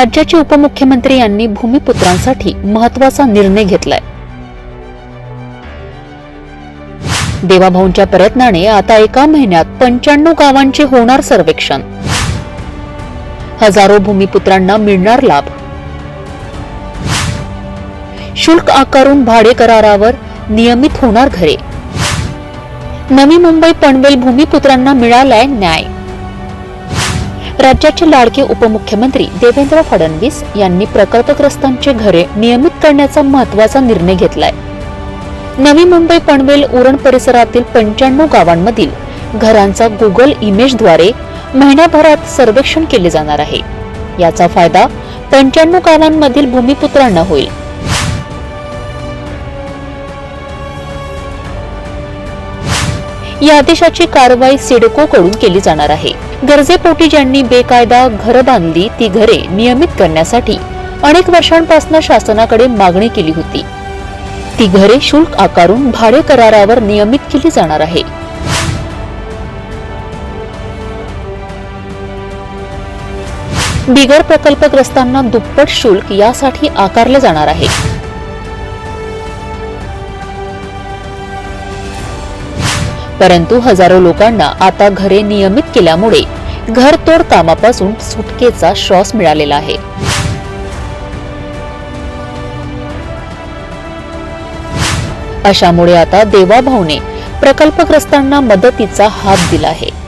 राज्याचे उपमुख्यमंत्री यांनी भूमिपुत्रांसाठी महत्त्वाचा निर्णय घेतलाय. देवाभाऊंच्या प्रयत्नाने आता एका महिन्यात पंच्याण्णव गावांचे होणार सर्वेक्षण. हजारो भूमिपुत्रांना मिळणार लाभ. शुल्क आकारून भाडे करारावर नियमित होणार घरे. नवी मुंबई पनवेल भूमिपुत्रांना मिळालाय न्याय. राज्याचे लाडके उपमुख्यमंत्री देवेंद्र फडणवीस यांनी प्रकल्पग्रस्तांचे घरे नियमित करण्याचा महत्त्वाचा निर्णय घेतलाय. नवी मुंबई पनवेल उरण परिसरातील पंच्याण्णव गावांमधील घरांचा गुगल इमेजद्वारे महिन्याभरात सर्वेक्षण केले जाणार आहे. याचा फायदा पंच्याण्णव गावांमधील भूमिपुत्रांना होईल. या आदेशाची कारवाई सिडको कडून केली जाणार आहे. गरजेपोटी ज्यांनी बेकायदा घरं बांधली ती घरे नियमित करण्यासाठी अनेक वर्षांपासून शासनाकडे मागणी केली होती. ती घरे शुल्क आकारून भाडे करारावर नियमित केली जाणार आहे. बिगर प्रकल्पग्रस्तांना दुप्पट शुल्क यासाठी आकारले जाणार आहे. परंतु हजारो लोकांना आता घरे नियमित केल्यामुळे घरतोड कामापासून सुटकेचा श्वास मिळालेला आहे. अशामुळे आता देवाभाऊने प्रकल्पग्रस्तांना मदतीचा हात दिला आहे.